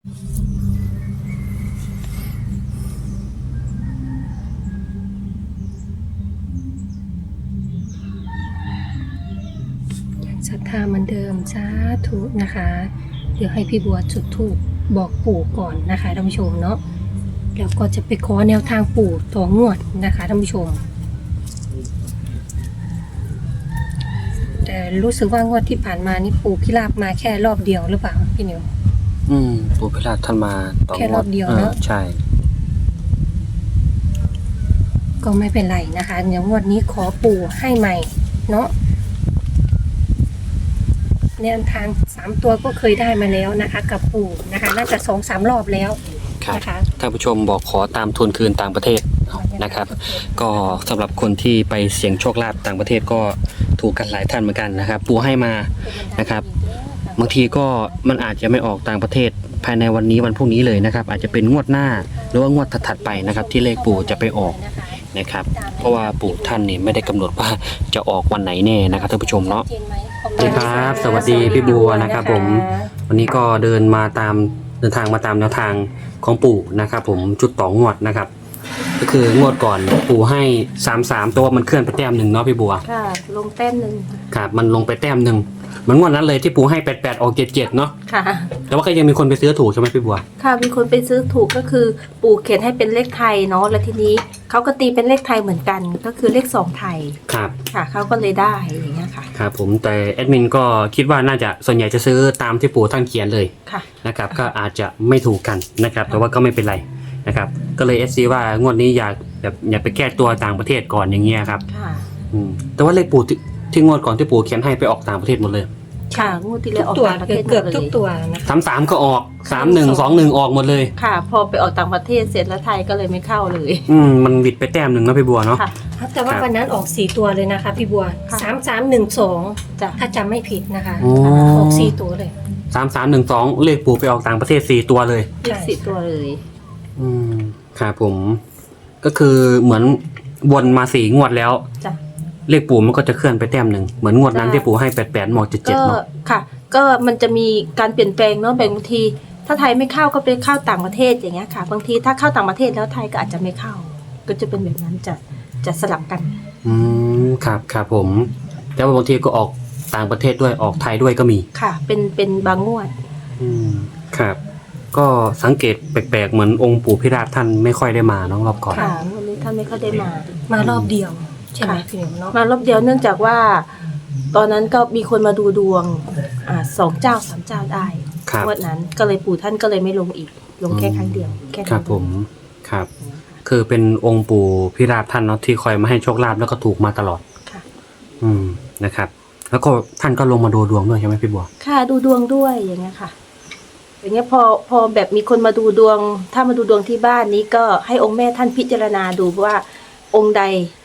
ศรัทธาเหมือนเดิมสาธุนะคะ เดี๋ยวให้พี่บัวจุดธูปบอกปู่ก่อนนะคะท่านผู้ชมเนาะแล้วก็จะไปขอแนวทางปู่ต่องวดนะคะท่านผู้ชม แต่รู้สึกว่างวดที่ผ่านมานี่ปู่พิราบมาแค่รอบเดียวหรือเปล่าพี่นิว อืมปู่พิราชท่านมาต่อแค่รอบเดียวออเนอะใช่ ก็ไม่เป็นไรนะคะเดี๋ยวงวดนี้ขอปู่ให้ใหม่ เนาะแนวทางสามตัวก็เคยได้มาแล้วนะคะ กับปู่นะคะ น่าจะสองสามรอบแล้วครับนะคะท่านผู้ชมบอกขอตามทุนคืนต่างประเทศนะครับ ก็สำหรับคนที่ไปเสี่ยงโชคลาภต่างประเทศก็ถูกกันหลายท่านเหมือนกันนะครับ ปู่ให้มา นะครับ บางทีก็มันอาจจะไม่ออกต่างประเทศภายในวันนี้วันพรุ่งนี้เลยนะครับ อาจจะเป็นงวดหน้าหรือว่างวดถัดๆไปนะครับ ที่เลขปู่จะไปออกนะครับ เพราะว่าปู่ท่านนี่ไม่ได้กำหนดว่าจะออกวันไหนแน่นะครับท่านผู้ชมเนาะ สวัสดีครับ สวัสดีพี่บัวนะครับผม วันนี้ก็เดินมาตามเดินทางมาตามแนวทางของปู่นะครับผมจุดต่องวดนะครับ ก็คืองวดก่อนปู่ให้สามสามตัวมันเคลื่อนไปแต้มหนึ่งเนาะพี่บัวค่ะ ลงแต้มหนึ่งครับมันลงไปแต้มหนึ่งเหมือนงวดนั้นเลยที่ปู่ให้แปดแปดออกเจ็ดเจ็ดเนาะค่ะ แต่ว่าก็ยังมีคนไปซื้อถูกใช่ไหมพี่บัว ค่ะมีคนไปซื้อถูกก็คือปู่เขียนให้เป็นเลขไทยเนาะแล้วทีนี้เขาก็ตีเป็นเลขไทยเหมือนกัน ก็คือเลขสองไทยครับ ค่ะเขาก็เลยได้อย่างเงี้ยค่ะ ครับผมแต่แอดมินก็คิดว่าน่าจะส่วนใหญ่จะซื้อตามที่ปู่ท่านเขียนเลยค่ะ นะครับก็อาจจะไม่ถูกกันนะครับ แต่ว่าก็ไม่เป็นไร นะครับ ก็เลยเอซีว่างวดนี้อยากแบบอยากไปแก้ตัวต่างประเทศก่อนอย่างเงี้ยครับค่ะ อืมแต่ว่าเลขปู่ที่ที่งวดก่อนที่ปู่เขียนให้ไปออกต่างประเทศหมดเลยค่ะงวดที่แล้วออกตัวต่างประเทศหมเกือบดเลทุกยตัวนะคะ สามสามก็ออกสามหนึ่งสองหนึ่งออกหมดเลย ค่ะ พอไปออกต่างประเทศเสร็จแล้วไทยก็เลยไม่เข้าเลย อืมมันบิดไปแต้มหนึ่งเนาะพี่บัวเนาะ ค่ะ แต่ว่าครับวันนั้นออกสี่ตัวเลยนะคะพี่บัวค่ะ สามสามหนึ่งสองจ้ะ ถ้าจำไม่ผิดนะคะโอ้ออกสี่ตัวเลย สามสามหนึ่งสองเลขปู่ไปออกต่างประเทศสี่ตัวเลยเลขสี่ตัวเลย อืมครับผม ก็คือเหมือนวนมาสี่งวดแล้ว จ้ะ เลขปู่มันก็จะเคลื่อนไปแต้มหนึ่งเหมือนงวดนั้นจ้ะที่ปู่ให้แปดแปดหมอกเจ็ดเจ็ดก็เนาะค่ะ ก็มันจะมีการเปลี่ยนแปลงเนาะบางที ถ้าไทยไม่เข้าก็ไปเข้าต่างประเทศอย่างเงี้ยค่ะ บางทีถ้าเข้าต่างประเทศแล้วไทยก็อาจจะไม่เข้า ก็จะเป็นแบบนั้นจะจะสลับกัน อืมครับครับผม แต่ว่าบางทีก็ออกต่างประเทศด้วยออกไทยด้วยก็มี ค่ะ เป็นเป็นบางงวด อืมครับ ก็สังเกตแปลกๆ เหมือนองค์ปู่พิราชท่านไม่ค่อยได้มาน้องรอบก่อน ค่ะวันนี้ท่านไม่ค่อยได้มา มารอบเดียว ใช่ไหมค่ะพี่นิวเนาะมารอบเดียวเนื่องจากว่า ตอนนั้นก็มีคนมาดูดวงอ่าสองเจ้าสามเจ้าได้ครับ งวดนั้นก็เลยปู่ท่านก็เลยไม่ลงอีก ลงแค่ครั้งเดียวแค่ครับผมครับ คือเป็นองค์ปู่พิราชท่านเนาะที่คอยมาให้โชคลาภแล้วก็ถูกมาตลอด ค่ะ อืมนะครับ แล้วก็ท่านก็ลงมาดูดวงด้วยใช่ไหมพี่บัว ค่ะดูดวงด้วยอย่างเงี้ยค่ะ อย่างเงี้ยพอพอแบบมีคนมาดูดวง ถ้ามาดูดวงที่บ้านนี้ก็ให้องค์แม่ท่านพิจารณาดูว่าองค์ใด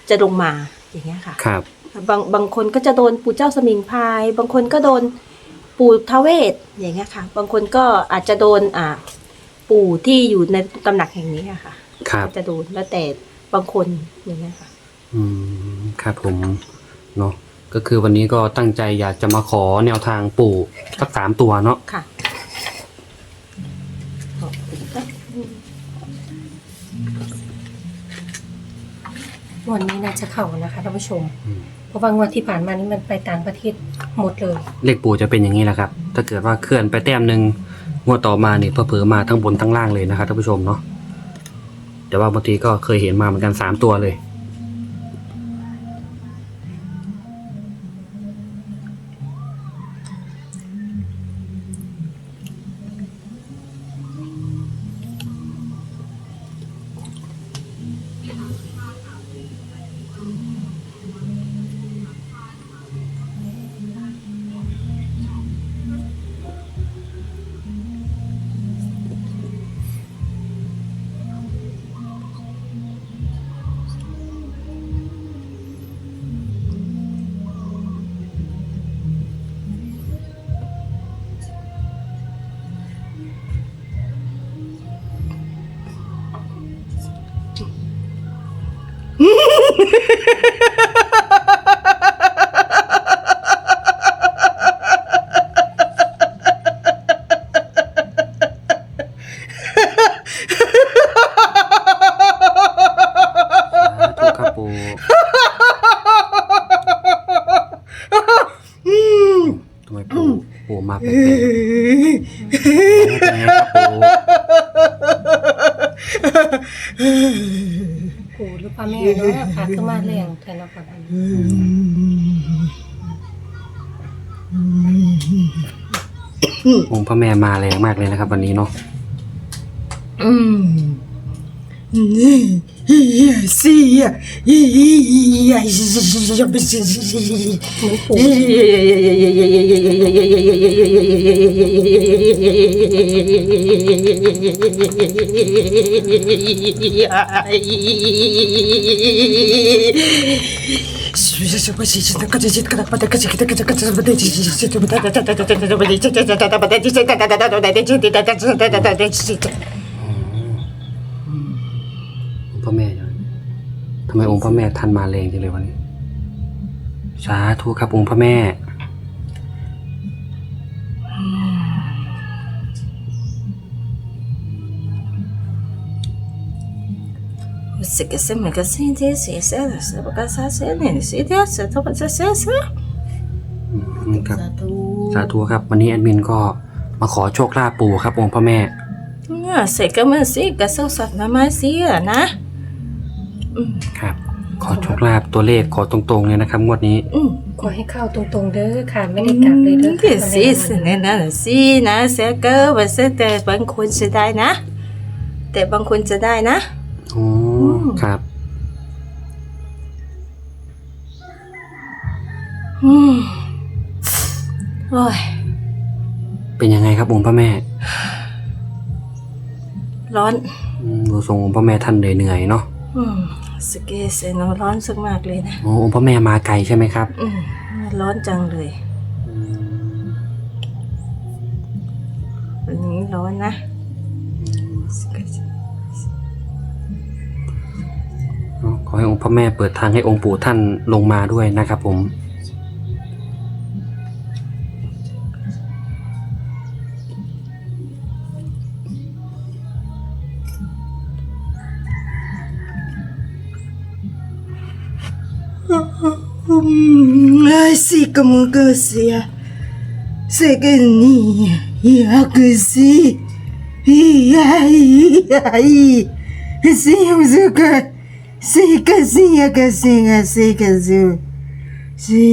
จะลงมาอย่างเงี้ยค่ะครับบางบางคนก็จะโดนปู่เจ้าสมิงพราย บางคนก็โดนปู่ทาวเวศอย่างเงี้ยค่ะ บางคนก็อาจจะโดนอ่าปู่ที่อยู่ในตำหนักแห่งนี้อะค่ะครับจะโดนแล้วแต่บางคนอย่างเงี้ยค่ะ อืมครับผมเนาะก็คือวันนี้ก็ตั้งใจอยากจะมาขอแนวทางปู่สักสามตัวเนาะค่ะ งวดนี้น่าจะเข้านะคะท่านผู้ชม อืมเพราะว่างวดที่ผ่านมานี่มันไปต่างประเทศหมดเลย เลขปู่จะเป็นอย่างนี้แหละครับ ถ้าเกิดว่าเคลื่อนไปแต้มหนึ่งงวดต่อมาเนี่ยเผลอๆมาทั้งบนทั้งล่างเลยนะครับท่านผู้ชมเนาะแต่ว่าบางทีก็เคยเห็นมาเหมือนกันสามตัวเลย ถูกครับปูทำไมปูปูมาแปลกๆเป็นไงครับ ปูปู่หรือพ่อแม่เนาะค่ะก็มาแรงแต่เนาะค่ะองค์พระแม่มาแรงมากเลยนะครับ วันนี้เนาะเหมื อ พ่อแม่อยู่ทำไมองค์พ่อแม่ท่านมาแรงจังเลยวันนี้สาธุครับองค์พระแม่ Se que se me que se dice, se se se porque se se ne se dice, se to se se se ครับสาธุครับ วันนี้แอดมินก็มาขอโชคลาภปู่ครับองค์พระแม่เนี่ยเสกก็มันสิกระเซาสัตว์น้าไมาเสียนะ si na ครับ ขอโชคลาภตัวเลขขอตรงๆเลยนะครับ งวดนี้ Mm ขอให้เข้าตรงๆเด้อค่ะ ไม่ได้กลับเลยเด้อค่ะ que si se ne na si na se que va se te บางคนจะได้นะ แต่บางคนจะได้นะ อ๋อครับ อืมโอ้ยเป็นยังไงครับองค์พระแม่ร้อน อืมดูทรงองค์พระแม่ท่านเหนื่อยๆเนาะ อืมสเกเซนร้อนสักมากเลยนะอ๋อองค์พระแม่มาไกลใช่ไหมครับอืมร้อนจังเลยอืมวันนี้ร้อนนะสเกเซอ๋อขอให้องค์พระแม่เปิดทางให้องค์ปู่ท่านลงมาด้วยนะครับผม kemukusnya segeni ya kusi iya iya iya si uzuka si kasi ya kasi ya si kasi si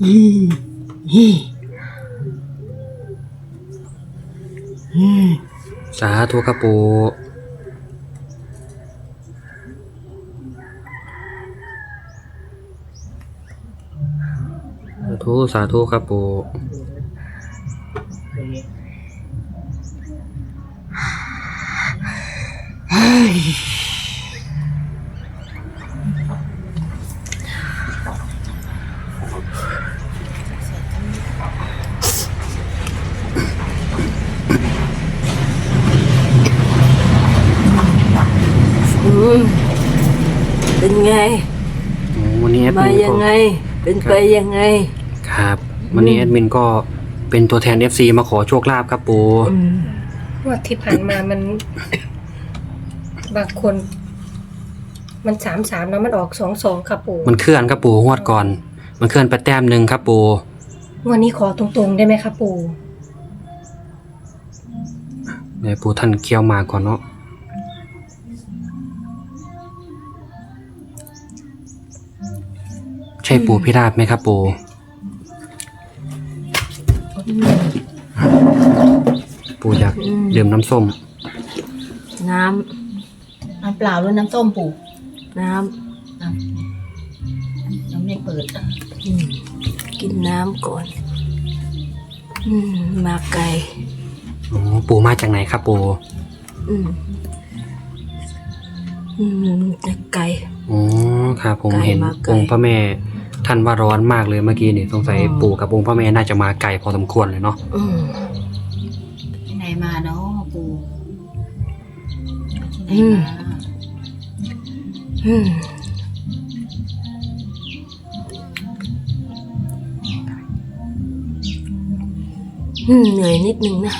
Hmm. สาธุครับปู่สาธุสาธุครับปู่ ไปยังไง ครับ วันนี้แอดมินก็เป็นตัวแทน FC มาขอโชคลาภครับปู่อืมงว่าที่ผ่านมามัน บางคน มันสามสามแล้วมันออกสองสองค่ะปู่มันเคลื่อนครับปู่งวดก่อน มันเคลื่อนไปแต้มหนึ่งครับปู่งวันนี้ขอตรงๆได้ไหมคะปู่เดี๋ยวปู่ท่านเคี้ยวหมากก่อนเนาะ ช่ปู่พิราบไหมครับปู่ปู่อยากดื่มน้ำส้ม น้น้ำเปล่าหรือน้ำส้มปู่ำน้น้ำไม่เปิดำอืมกินน้ำก่อน อืมมาไกลอ๋อปู่มาจากไหนครับปู่อืมอืมแต่ไกล อ๋อครับผมไกลเห็นมาไกลองค์พระแม่ ท่านว่าร้อนมากเลยเมื่อกี้นี่สงสัยปู่กับองค์พระแม่น่าจะมาไกลพอสมควรเลยเนาะที่ไหนมาเนาะปู่เหนื่อยนิดนึงนะ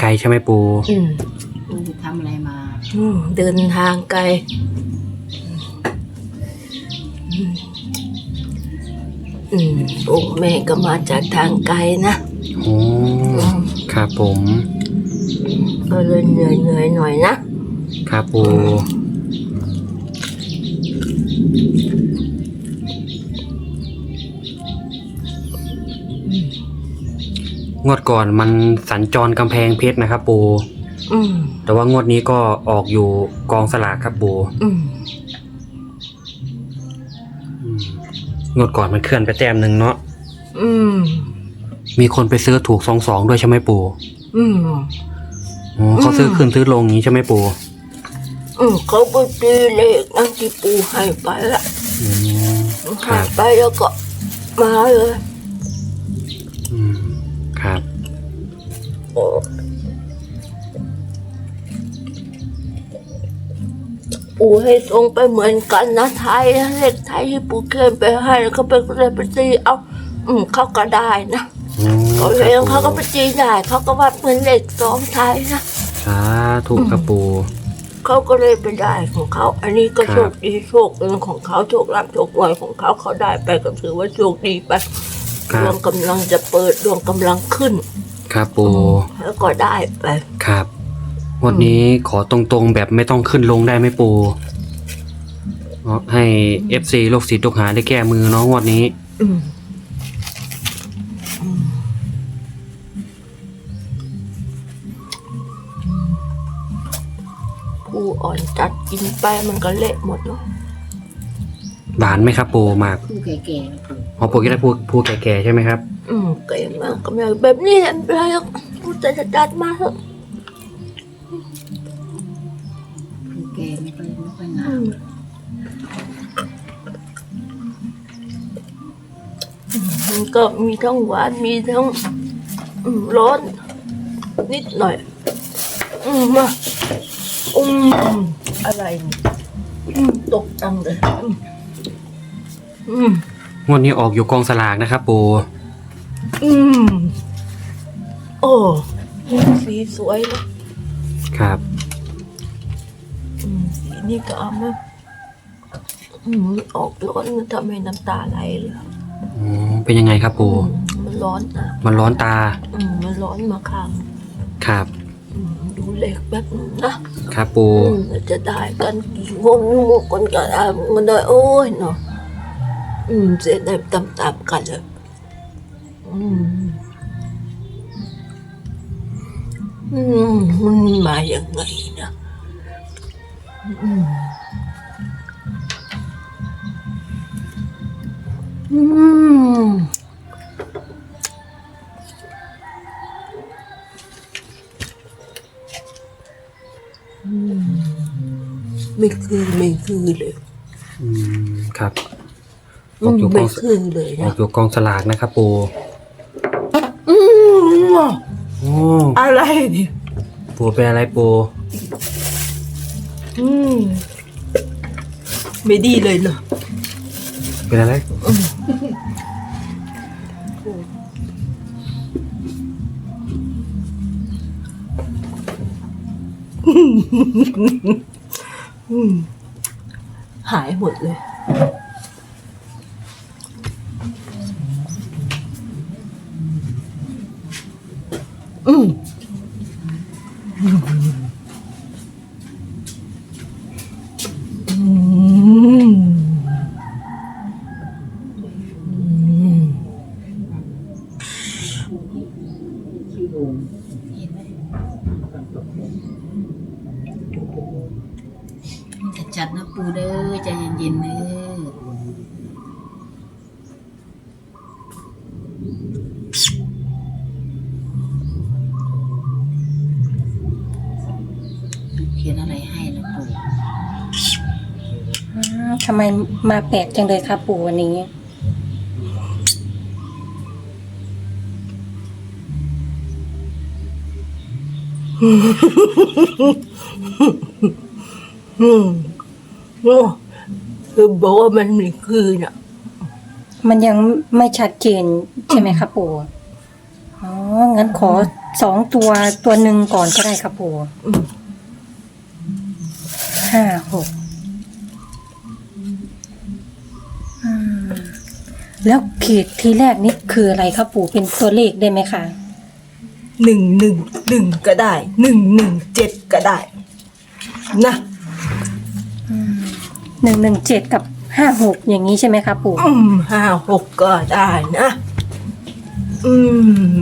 ไกลใช่ไหมปูอืมปูทำอะไรมา อืมเดินทางไกลอืมอืมองค์แม่ก็มาจากทางไกลนะโอ้อืมครับผม ก็เลยเหนื่อยเหนื่อยหน่อยนะครับปู งวดก่อนมันสัญจรกำแพงเพชรนะครับปูอืมแต่ว่างวดนี้ก็ออกอยู่กองสลากครับปูอืมอืมงวดก่อนมันเคลื่อนไปแต้มหนึ่งเนาะอืมมีคนไปซื้อถูกสองสองด้วยใช่ไหมปูอืม อ๋อเขาซื้อขึ้นซื้อลงอย่างนี้ใช่ไหมปูอืมเขาไปตีเลขนั่นที่ปูให้ไปละอืมคให้รับไปแล้วก็มาเลยอืม ครับโอ้ปูให้ส่งไปเหมือนกันนะไทยนะเลขไทยที่ปูเขียนไปให้แล้วก็ไปเลยไปตีเอาอืมเขาก็ได้นะอืมเขาคเองรับเขาปูก็ไปตีได้เขาก็ว่าเหมือนเลขสองไทยนะ สาธุครับปู เขาก็เลยไปได้ของเขา อันนี้ก็ครับ โชคดีโชคเงินของเขาโชคลาภโชครวยของเขาเขาได้ไปก็ถือว่าโชคดีไป ครัดวบงกำลังจะเปิดดวงกำลังขึ้น ครับปูแล้วก็ได้ไปครับงวันนี้ขอตรงๆแบบไม่ต้องขึ้นลงได้ไหมปูเนาะให้เอฟซีโลกศิษย์ลูกหาได้แก้มือเนาะงวันนี้ อืมอืมผู้อ่อนจัดกินไปมันก็เละหมดเนาะหวานไหมครับปูหมากปูแก่ๆนะปู พอปูกินได้ปูปูแก่ๆใช่ไหมครับ อืมเก่งมากก็ไม่แบบนี้แหละไม่เป็นไรหรอกพูดแต่จะจัดมาเถอะปูแก่ไม่ค่อยไม่ค่อยงาอืมมมันก็มีทั้งหวานมีทั้งอืมร้อนนิดหน่อย อืมมาอืมอะไรเนี่ยอืมตกตังเลยอืมอืม งวดนี้ออกอยู่กองสลากนะครับปูอืม โอ้สีสวยนะครับ อืมสีนี่ก็เอามาอืมออกร้อนมันทำให้น้ำตาไหลเลยอ๋อเป็นยังไงครับปูอืมมันร้อนนะมันร้อนตาอืมมันร้อนมาข้างครับอืมดูเลขแบบนึงนะครับปูอืมจะได้กันกี่คนหมดคนก็ได้มันได้โอ้ยเนาะ อืมเสียดายตามๆกันเลยอืมอืมมันมาอย่างไงนะอืมอืมไม่คือไม่คือเลย อืม ครับ ออือกมอยู่กไม่องคือเลยออนะกอยู่กองสลากนะครับปูอืมโอ้อะไรเนี่ยปูเป็นอะไรปูอืมไม่ดีเลยเหรอเป็นอะไรอืมหายหมดเลย อื มมาแปลกจังเลยครับปู่วันนี้ออืมโอ้คือบอกว่ามันมีคืนอะ มันยังไม่ชัดเจนใช่ไหมครับปู่ อ๋อ งั้นขอสองตัวตัวหนึ่งก่อนก็ได้ครับปู่อืมห้าหกอืม แล้วขีดทีแรกนี่คืออะไรครับปู่เป็นตัวเลขได้ไหมคะหนึ่งหนึ่งหนึ่งก็ได้หนึ่งหนึ่งเจ็ดก็ได้ นะหนึ่งหนึ่งเจ็ดกับห้าหกอย่างนี้ใช่ไหมครับปู่อืมห้าหกก็ได้นะอื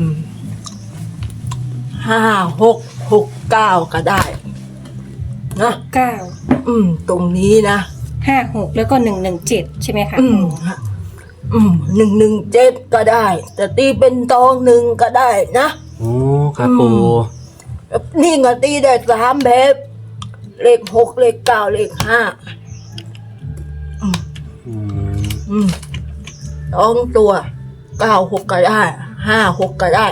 มห้าหกหกเก้าก็ได้นะเก้าอืม ตรงนี้นะห้าหกแล้วก็หนึ่งหนึ่งเจ็ดใช่ไหมคะอืมปู่อืม หนึ่งหนึ่งเจ็ดก็ได้ แต่ตีเป็นตองหนึ่งก็ได้นะ โอ้ครับปูนี่ไงตีได้สามแบบเลขหกเลขเก้าเลขห้าอืมอืมสองตัวเก้าหกก็ได้ห้าหกก็ได้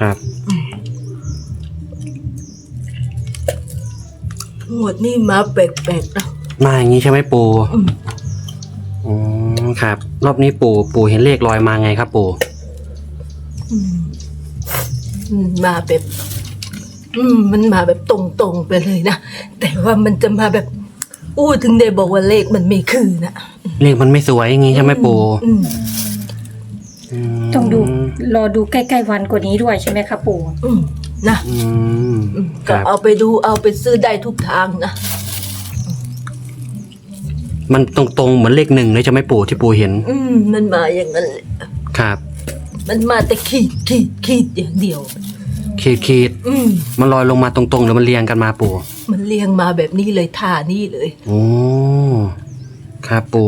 ครับ หมวดนี่มาแปลกๆนะมาอย่างนี้ใช่ไหมปูอืม อ๋อ ครับ รอบนี้ปูปูเห็นเลขลอยมาไงครับ ปูอืมอืมมาแบบ อืม มันมาแบบตรงๆไปเลยนะ แต่ว่ามันจะมาแบบ อู้ถึงได้บอกว่าเลขมันไม่คือนะเลขมันไม่สวยอย่างนี้ใช่ไหมปูอืมมต้องดูรอดูใกล้ๆวันกว่านี้ด้วยใช่ไหมครับปู่อืมนะอืมอืมคก็รับเอาไปดูเอาไปซื้อได้ทุกทางนะ มันตรงๆเหมือนเลขหนึ่งเลยใช่ไหมปูที่ปูเห็น อืมมันมาอย่างนั้นแหละครับ มันมาแต่ขีดขีดขีดอย่างเดียว ขีดขีดอืมมันลอยลงมาตรงๆหรือมันเรียงกันมาปูมันเรียงมาแบบนี้เลยท่านี่เลย โอ้ครับปู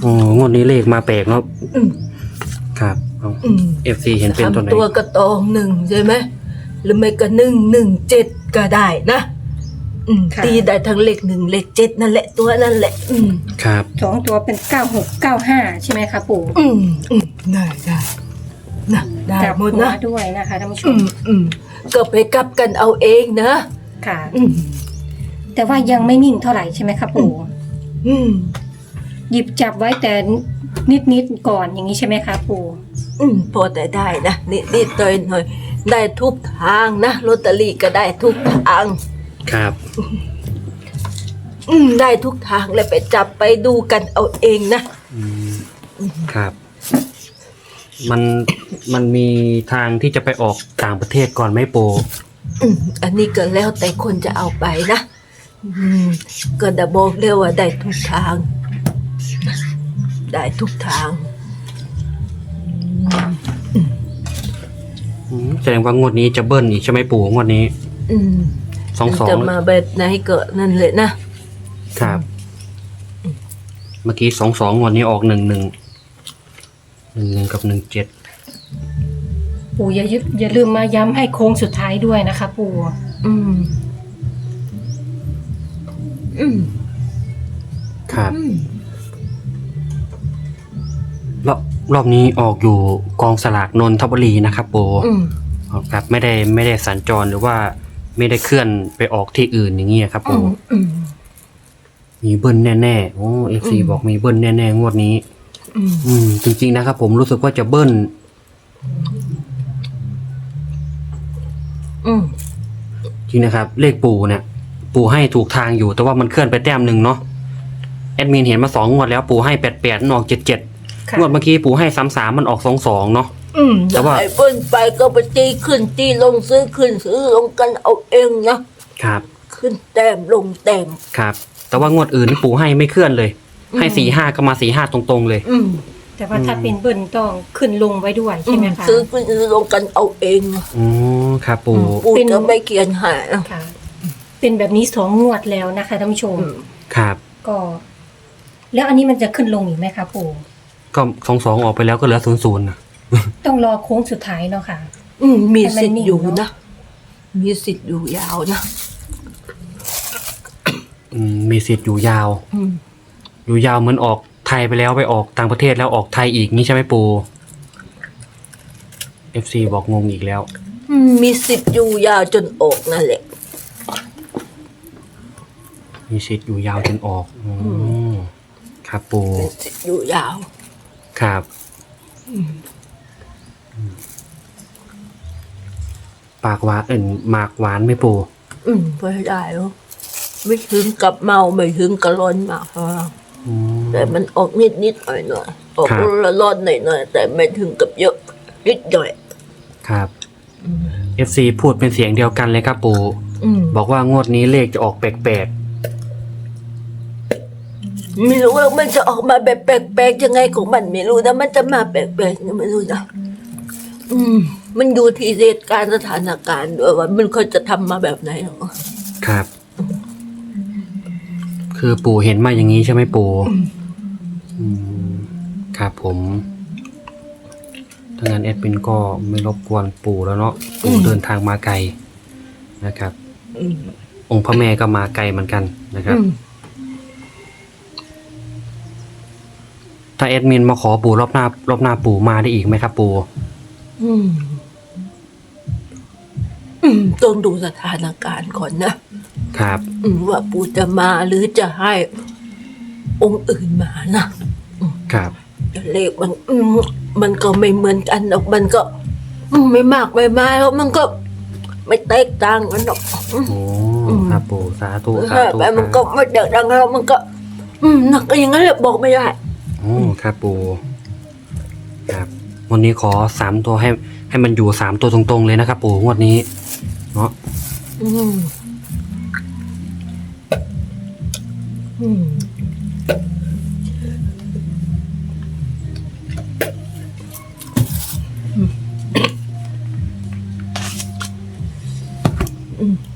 โอ้งวดนี้เลขมาแปลกเนาะอืมครับเอาอืมเอฟซีเห็นเป็นตัวไหน ทำตัวกระตองหนึ่งใช่ไหมหรือไม่ก็หนึ่งหนึ่งเจ็ดก็ได้นะ อืมตีได้ทั้งเลขหนึ่งเลขเจ็ดนั่นแหละตัวนั่นแหละ อืมครับ สองตัวเป็นเก้าหกเก้าห้าใช่ไหมคะปู่อืมอืมได้ได้นะได้กลับหมหัดวนะด้วยนะคะท่านผู้ชอืมมอืมก็ไปกลับกันเอาเองนะ ค่ะ อืมแต่ว่ายังไม่นิ่งเท่าไหร่ใช่ไหมคะปู่อืมหยิบจับไว้แต่นิดๆก่อนอย่างนี้ใช่ไหมคะปู่อืมพอแต่ได้นะนิดนิดหน่อยหน่อยได้ทุกทางนะลอตเตอรี่ก็ได้ทุกทาง ครับ อืมได้ทุกทางเลยไปจับไปดูกันเอาเองนะครับ มันมันมีทางที่จะไปออกต่างประเทศก่อนไหมปูอืมอันนี้ก็แล้วแต่คนจะเอาไปนะ อืมก็จะบอกเร็วว่าได้ทุกทาง ได้ทุกทาง อืมแสดงว่างวดนี้จะเบิ้ลอีกใช่ไหมปูงวดนี้ อืม สองสองจะมาแบบไหนก็นั่นแหละนะครับ เมื่อกี้สองสองงวดนี้ออกหนึ่งหนึ่งหนึ่งหนึ่งกับหนึ่งเจ็ดปู่อย่ายึดอย่าลืมมาย้ำให้โค้งสุดท้ายด้วยนะคะ ปู่ อืม อืมครับอืมรอบรอบนี้ออกอยู่กองสลากนนทบุรีนะครับ ปูอืม ครับ ไม่ได้ไม่ได้สัญจรหรือว่า ไม่ได้เคลื่อนไปออกที่อื่นอย่างเงี้ยครับอืปูมอืมมีเบิ้ลแน่ๆโอ้เอฟซีอืมบอกมีเบิ้ลแน่ๆงวดนี้ อืมอืม จริง ๆ นะครับผมรู้สึกว่าจะเบิ้ลอืมจริงนะครับ เลขปู่เนี่ย ปู่ให้ถูกทางอยู่ แต่ว่ามันเคลื่อนไปแต้มหนึ่งเนาะแอดมินเห็นมาสองงวดแล้ว ปู่ให้แปดแปดออกเจ็ดเจ็ดค่ะงวดเมื่อกี้ปู่ให้สามสามมันออกสองสองเนาะ อืมแต่ว่าไอ้เปิ้นไปก็ไปตีขึ้นตีลงซื้อขึ้นซื้อลงกันเอาเองนะครับ ขึ้นแต้มลงแต้ม ครับ แต่ว่างวดอื่นนี่ปู่ให้ไม่เคลื่อนเลย ให้อืมสี่ห้าก็มาสี่ห้าตรงๆเลย อืมแต่ว่าถ้าเป็นเบิ้ลต้องขึ้นลงไว้ด้วยใช่ไหมคะซื้อขึ้นซื้อลงกันเอาเองอ๋อครับปู่ปูเป็นจะไม่เขียนใหายค่ะ เป็นแบบนี้สองงวดแล้วนะคะท่านผู้ชม ครับ ก็ แล้วอันนี้มันจะขึ้นลงอีกไหมคะปู่ก็สองสองออกไปแล้วก็เหลือศูนย์ศูนย์นะ ต้องรอโค้งสุดท้ายเนาะค่ะ อืมมีให้มันสิทธิ์นิ่งอยู่เนอะนะ มีสิทธิ์อยู่ยาวนะอืมมีสิทธิ์อยู่ยาว อืมอยู่ยาวเหมือนออกไทยไปแล้วไปออกต่างประเทศแล้วออกไทยอีกนี่ใช่ไหมปู FC บอกงงอีกแล้วออืมมีสิทธิ์อยู่ยาวจนออกนั่นแหละ มีสิทธิ์อยู่ยาวจนออกอืมครับปูมีสิทธิ์อยู่ยาว ครับ ปากหวานเอ็นหมากหวานไหม่ปูอืมไม่ได้หรอกไม่ถึงกับเมาไม่ถึงกับร้อนมากหรอกอืม แต่มันออกนิดนิดๆหน่อยหน่อยๆออกครับ ละร้อนหน่อยหน่อยๆแต่ไม่ถึงกับเยอะนิดหน่อยครับ FC พูดเป็นเสียงเดียวกันเลยครับปูอืมบอกว่างวดนี้เลขจะออกแปลกไม่รู้ว่ามันจะออกมาแบบแปลกๆยังไงของมันไม่รู้นะมันจะมาแปลกๆเนี่ยไม่รู้นะอืม มันอยู่ที่เหตุการณ์สถานการณ์ด้วยว่ามันควรจะทำมาแบบไหนหรอกๆครับ คือปู่เห็นมาอย่างนี้ใช่ไหมปู่อืมครับผมถ้างั้นแอดมินก็ไม่รบกวนปู่แล้วเนาะปู่เดินทางมาไกลนะครับ อืมองค์พระแม่ก็มาไกลเหมือนกันนะครับ อืมถ้าแอดมินมาขอปู่รอบหน้ารอบหน้าปู่มาได้อีกไหมครับ ปู่อืม อืมต้องดูสถานการณ์ก่อนนะครับ อืมว่าปู่จะมาหรือจะให้องค์อื่นมานะครับแต่เลขมันอืมมันก็ไม่เหมือนกันหรอกมันก็อืมไม่มากไม่มากแล้วมันก็ไม่แตกต่างกันหรอกอืมโอ้อืม ครับปู่สาธุสาใช่ธุไปมันคก็รับไม่แตกต่างกันแล้วมันก็ อืมหนักก็อย่างนั้นแหละบอกไม่ได้ โอ้ครับปู่ครับ วันนี้ขอสามตัวให้ ให้มันอยู่สามตัวตรงๆเลยนะครับ ปู่งวดนี้เนาะอืมอืมปู่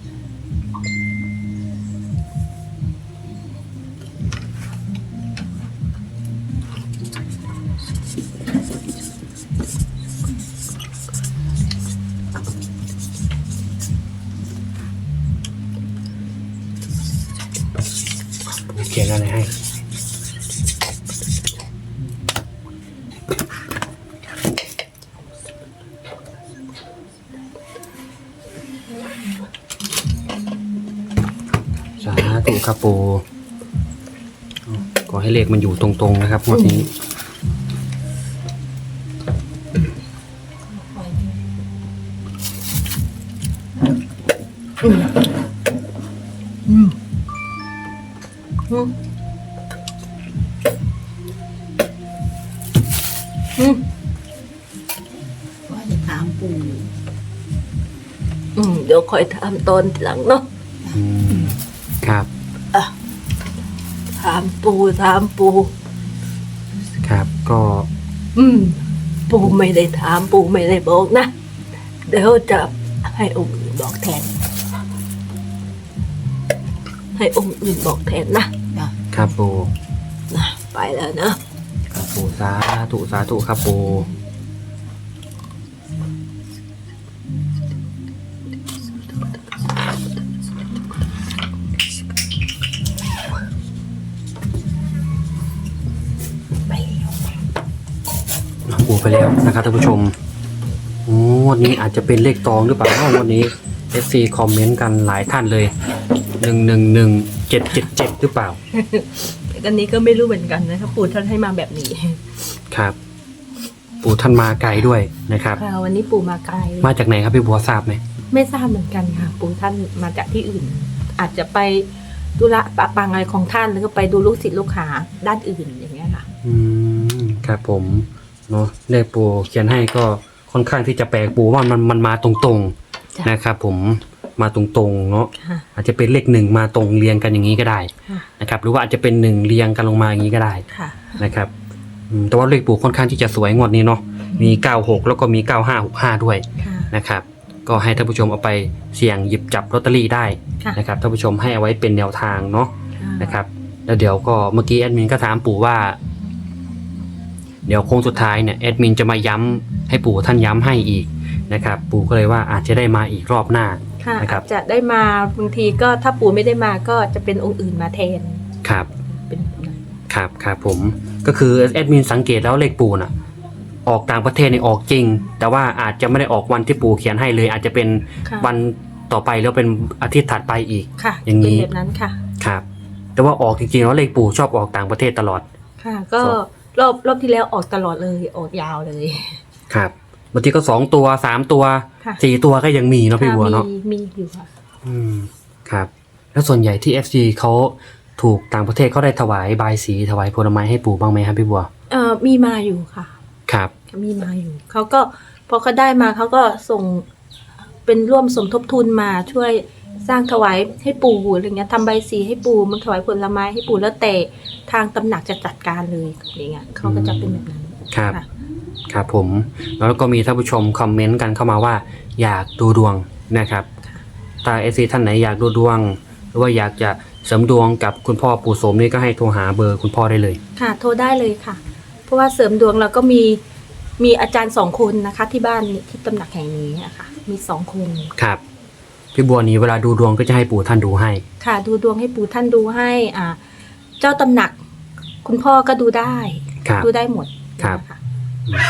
ครับปู่ขอให้เลขมันอยู่ตรงๆนะครับงวดนี้อืมอืมอืมว่าจะถามปู่อืมเดี๋ยวคอยถามตอนหลังเนาะ ปูถามปูครับ ก็อืม ปูไม่ได้ถามปูไม่ได้บอกนะ เดี๋ยวจะให้องค์อื่นบอกแทน ให้องค์อื่นบอกแทนนะจ้ะครับปูนะไปแล้วนะ ครับปูสาธุสาธุครับปู ไปแล้วนะครับท่านผู้ชมโอ้งวันนี้อาจจะเป็นเลขตองหรือเปล่างวันนี้ FC คอมเมนต์กันหลายท่านเลยหนึ่งหนึ่งหนึ่งเจ็ดเจ็ดเจ็ดหรือเปล่า อันนี้ก็ไม่รู้เหมือนกันนะครับปูท่านให้มาแบบนี้ ครับ ปู่ท่านมาไกลด้วยนะครับค่ะวันนี้ปู่มาไกล มาจากไหนครับพี่บัวทราบไหมไม่ทราบเหมือนกันค่ะ ปู่ท่านมาจากที่อื่น อาจจะไปธุระปะปังอะไรของท่านแล้วก็ไปดูลูกศิษย์ลูกหาด้านอื่นอย่างเงี้ยค่ะ อืม ครับผม เนาะเลขปู่เขียนให้ก็ค่อนข้างที่จะแปลกปู่ว่ามันมันมาตรงจ้ะๆนะครับ ผมมาตรงๆเนาะค่ะอาจจะเป็นเลขหนึ่งมาตรงเรียงกันอย่างนี้ก็ได้ค่ะนะครับ หรือว่าอาจจะเป็นหนึ่งเรียงกันลงมาอย่างนี้ก็ได้ค่ะนะครับอืมแต่ว่าเลขปู่ค่อนข้างที่จะสวยงวดนี้เนาะมีเก้าหกแล้วก็มีเก้าห้าหกห้าด้วย ค่ะนะครับก็ให้ท่านผู้ชมเอาไปเสี่ยงหยิบจับลอตเตอรี่ได้ค่ะนะครับท่านผู้ชมให้เอาไว้เป็นแนวทางเนาะค่ะนะครับแล้วเดี๋ยวก็เมื่อกี้แอดมินก็ถามปู่ว่า เดี๋ยวโค้งสุดท้ายเนี่ยแอดมินจะมาย้ำให้ปู่ท่านย้ำให้อีกนะครับ ปู่ก็เลยว่าอาจจะได้มาอีกรอบหน้าค่ะนะครับอาจจะได้มาบางทีก็ถ้าปู่ไม่ได้มาก็จะเป็นองค์อื่นมาแทนครับเป็นแบบนั้นครับครับผมก็คือแอดมินสังเกตแล้วเลขปู่น่ะออกต่างประเทศนี่ออกจริง แต่ว่าอาจจะไม่ได้ออกวันที่ปู่เขียนให้เลย อาจจะเป็นค่ะวันต่อไปแล้วเป็นอาทิตย์ถัดไปอีกค่ะอย่างนี้เป็นแบบนั้นค่ะครับ แต่ว่าออกจริงๆแล้วเลขปู่ชอบออกต่างประเทศตลอด ค่ะ ก็ค รับรอบรอบที่แล้วออกตลอดเลยออกยาวเลย ครับบางทีก็สองตัวสามตัวค่ะ สี่ตัวก็ยังมีเนาะพี่บัวเนาะ มีมีอยู่ค่ะ อืมครับ แล้วส่วนใหญ่ที่ FC เขาถูกต่างประเทศเขาได้ถวายบายสีถวายผลไม้ให้ปู่บ้างไหมครับพี่บัว เอ่อมีมาอยู่ค่ะ ครับ มีมาอยู่เขาก็พอเขาได้มาเขาก็ส่งเป็นร่วมสมทบทุนมาช่วย สร้างถวายให้ปู่อะไรเงี้ยทำใบสีให้ปู่มันถวายผลไม้ให้ปู่แล้วแต่ทางตำหนักจะจัดการเลยอย่างเงี้ยเขาก็จะเป็นแบบนั้นครับ ค่ะ ครับผม แล้วก็มีท่านผู้ชมคอมเมนต์กันเข้ามาว่า อยากดูดวงนะครับ ถ้าเอซีท่านไหนอยากดูดวง หรือว่าอยากจะเสริมดวงกับคุณพ่อปู่โสมนี่ก็ให้โทรหาเบอร์คุณพ่อได้เลย ค่ะ โทรได้เลยค่ะ เพราะว่าเสริมดวงเราก็มีมีอาจารย์สองคนนะคะ ที่บ้านที่ตำหนักแห่งนี้อะค่ะมีสองคน ครับ พี่บัวนี้เวลาดูดวงก็จะให้ปู่ท่านดูให้ ค่ะ ดูดวงให้ปู่ท่านดูให้ อ่า เจ้าตำหนัก คุณพ่อก็ดูได้ ครับ ดูได้หมดครับ นะะ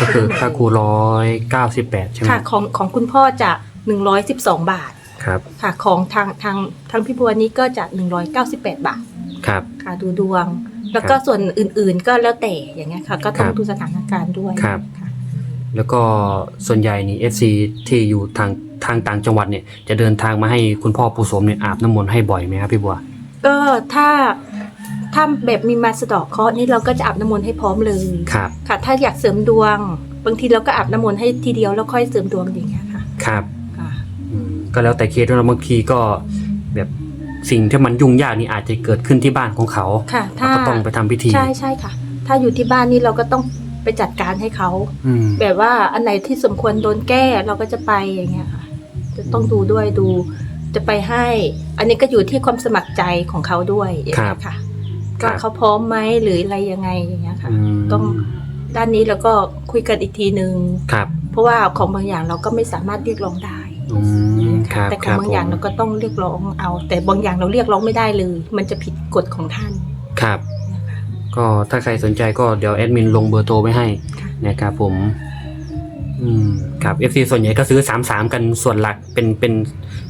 ก็คือค่าครูร้อยเก้าสิบแปดใช่ไหมค่ะของของคุณพ่อจะหนึ่งร้อยสิบสองบาท ครับ ค่ะ ของทางทางทางพี่บัวนี้ก็จะหนึ่งร้อยเก้าสิบแปดบาท ครับ ค่ะ ดูดวง แล้วก็ครับส่วนอื่นๆก็แล้วแต่อย่างเงี้ยค่ะ ก็ต้องครับดูสถานการณ์ด้วยครับ ค่ะ แล้วก็ส่วนใหญ่นี่ FC ที่อยู่ทาง ทางต่างจังหวัดเนี่ย จะเดินทางมาให้คุณพ่อปู่โสมเนี่ยอาบน้ำมนต์ให้บ่อยไหมครับพี่บัว ก็ถ้าถ้าแบบมีมาสะเดอกเคราะห์นี่เราก็จะอาบน้ำมนต์ให้พร้อมเลย ครับ ค่ะ ถ้าอยากเสริมดวง บางทีเราก็อาบน้ำมนต์ให้ทีเดียวแล้วค่อยเสริมดวงอย่างเงี้ยค่ะครับ ค่ะ อืมก็แล้วแต่เคสด้วยนะบางทีก็แบบสิ่งที่มันยุ่งยากนี่อาจจะเกิดขึ้นที่บ้านของเขาค่ะ เราถ้าก็ต้องไปทำพิธี ใช่ใช่ค่ะ ถ้าอยู่ที่บ้านนี่เราก็ต้องไปจัดการให้เขา อืม แบบว่าอันไหนที่สมควรโดนแก้เราก็จะไปอย่างเงี้ยค่ะ จะต้องดูด้วยดู จะไปให้ อันนี้ก็อยู่ที่ความสมัครใจของเขาด้วยอย่างเงี้ยค่ะก็เขาพร้อมไหมหรืออะไรยังไงอย่างเงี้ยค่ะมต้องด้านนี้เราก็คุยกันอีกทีนึงครับ เพราะว่าของบางอย่างเราก็ไม่สามารถเรียกร้องได้อืมคค่ะรับแต่ขคองรับบางอย่างผมเราก็ต้องเรียกร้องเอา แต่บางอย่างเราเรียกร้องไม่ได้เลย มันจะผิดกฎของท่านครับ ก็ถ้าใครสนใจก็เดี๋ยวแอดมินลงเบอร์โทรไว้ให้นะครับผม อืมครับ FC ส่วนใหญ่ก็ซื้อสามสามกันส่วนหลักเป็นเป็น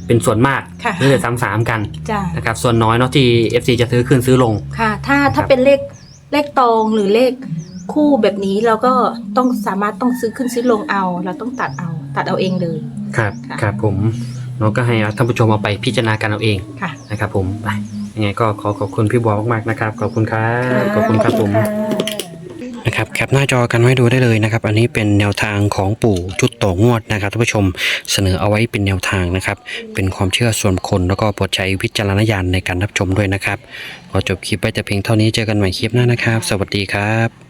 เป็นส่วนมากค่ะ ซื้อแต่สามสามกันจ้านะครับส่วนน้อยเนาะที่ FC จะซื้อขึ้นซื้อลง ค่ะ ถ้าครัถ้าบ เป็นเลขเลขตองหรือเลขคู่แบบนี้เราก็ต้องสามารถต้องซื้อขึ้นซื้อลงเอา เราต้องตัดเอา ตัดเอาเองเลย ครับค่ะ ครับผมเนาะก็ให้ท่านผู้ชมเอาไปพิจารณากันเอาเองค่ะ นะครับผมไปยังไงก็ขอขอบคุณพี่บัวมากๆนะครับ ขอบคุณครับขอบคุณครับผม นะครับแคปหน้าจอกันไว้ดูได้เลยนะครับ อันนี้เป็นแนวทางของปู่ชุดโต่องวดนะครับท่านผู้ชมเสนอเอาไว้เป็นแนวทางนะครับ เป็นความเชื่อส่วนบุคคลแล้วก็โปรดใช้วิจารณญาณในการรับชมด้วยนะครับขอจบคลิปไปแต่เพียงเท่านี้เจอกันใหม่คลิปหน้านะครับ สวัสดีครับ